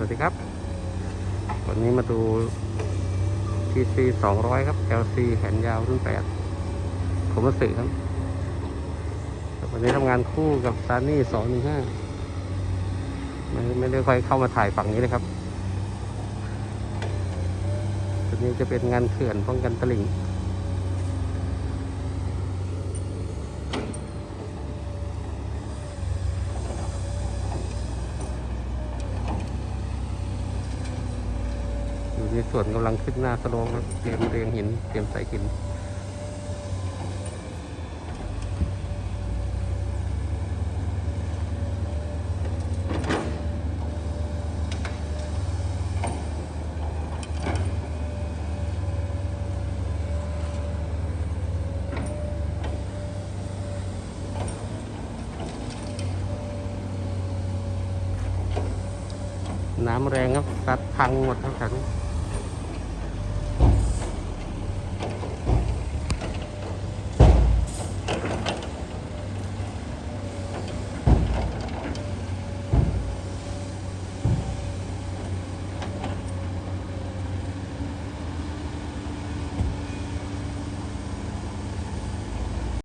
สวัสดีครับ วันนี้มาดู TC 200 ครับ LC แขนยาวรุ่น8ผมมาสื่อครับ วันนี้ทำงานคู่กับซานี่215ไม่ไม่ได้ค่อยเข้ามาถ่ายฝั่งนี้เลยครับตัวนี้จะเป็นงานเขื่อนป้องกันตลิ่ง อยู่ในส่วนกำลังขึ้นหน้าสโลงครับเตรียมเรียงหิน เตรียมใส่หินน้ำแรงครับซัดพังหมดทั้งแถวนี้